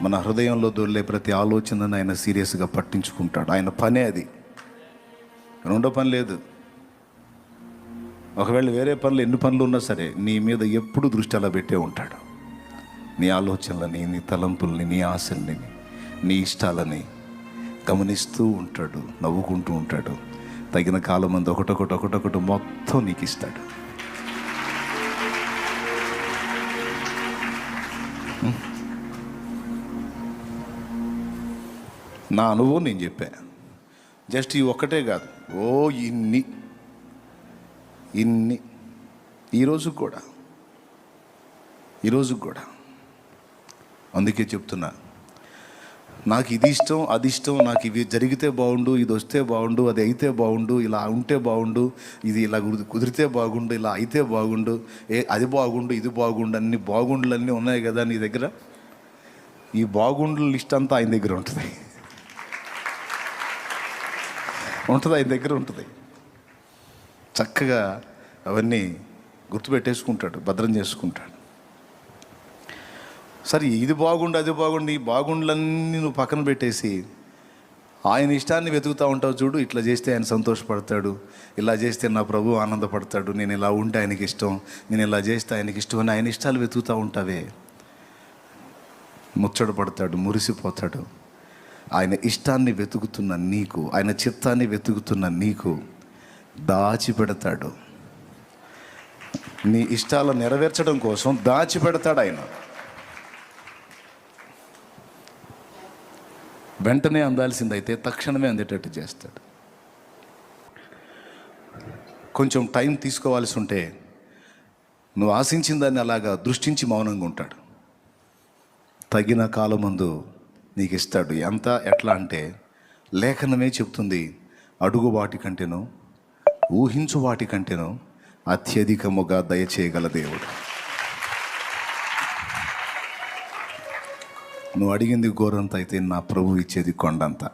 మన హృదయంలో దొర్లే ప్రతి ఆలోచనను ఆయన సీరియస్గా పట్టించుకుంటాడు. ఆయన పనే అది. రెండో పని లేదు. ఒకవేళ వేరే పనులు ఎన్ని పనులు ఉన్నా సరే నీ మీద ఎప్పుడు దృష్టి అలా పెట్టే ఉంటాడు. నీ ఆలోచనలని నీ తలంపుల్ని నీ ఆశల్ని నీ ఇష్టాలని గమనిస్తూ ఉంటాడు నవ్వుకుంటూ ఉంటాడు. తగిన కాలం మంది ఒకటొకటి ఒకటొకటి మొత్తం నీకు ఇస్తాడు. నా అనుభవం నేను చెప్పా. జస్ట్ ఈ ఒక్కటే కాదు ఓ ఇన్ని ఇన్ని ఈరోజు కూడా ఈరోజు కూడా. అందుకే చెప్తున్నా నాకు ఇది ఇష్టం అది ఇష్టం నాకు ఇవి జరిగితే బాగుండు ఇది వస్తే బాగుండు అది అయితే బాగుండు ఇలా ఉంటే బాగుండు ఇది ఇలా కుది- కుదిరితే బాగుండు ఇలా అయితే బాగుండు ఏ అది బాగుండు ఇది బాగుండు అన్ని బాగుండులన్నీ ఉన్నాయి కదా నీ దగ్గర? ఈ బాగుండుల లిస్ట్ అంతా ఆయన దగ్గర ఉంటుంది. ఉంటుంది ఆయన దగ్గర ఉంటుంది. చక్కగా అవన్నీ గుర్తుపెట్టేసుకుంటాడు భద్రం చేసుకుంటాడు. సరే ఇది బాగుండు అది బాగుండు ఈ బాగుండ్లన్నీ నువ్వు పక్కన పెట్టేసి ఆయన ఇష్టాన్ని వెతుకుతూ ఉంటావు చూడు ఇట్లా చేస్తే ఆయన సంతోషపడతాడు ఇలా చేస్తే నా ప్రభు ఆనందపడతాడు నేను ఇలా ఉంటే ఆయనకి ఇష్టం నేను ఇలా చేస్తే ఆయనకి ఇష్టం అని ఆయన ఇష్టాలు వెతుకుతూ ఉంటావే. ముచ్చట పడతాడు మురిసిపోతాడు. ఆయన ఇష్టాన్ని వెతుకుతున్న నీకు ఆయన చిత్తాన్ని వెతుకుతున్న నీకు దాచిపెడతాడు. నీ ఇష్టాలను నెరవేర్చడం కోసం దాచిపెడతాడు ఆయన. వెంటనే అందాల్సిందైతే తక్షణమే అందేటట్టు చేస్తాడు. కొంచెం టైం తీసుకోవాల్సి ఉంటే నువ్వు ఆశించిన దాన్ని అలాగా దృష్టించి మౌనంగా ఉంటాడు. తగిన కాలమందు నీకు ఇస్తాడు ఎంత ఎట్లా అంటే లేఖనమే చెప్తుంది అడుగు వాటి కంటేనో ఊహించు వాటి కంటేనో అత్యధికముగా దయచేయగల దేవుడు. నువ్వు అడిగింది గోరంత అయితే నా ప్రభు ఇచ్చేది కొండంత.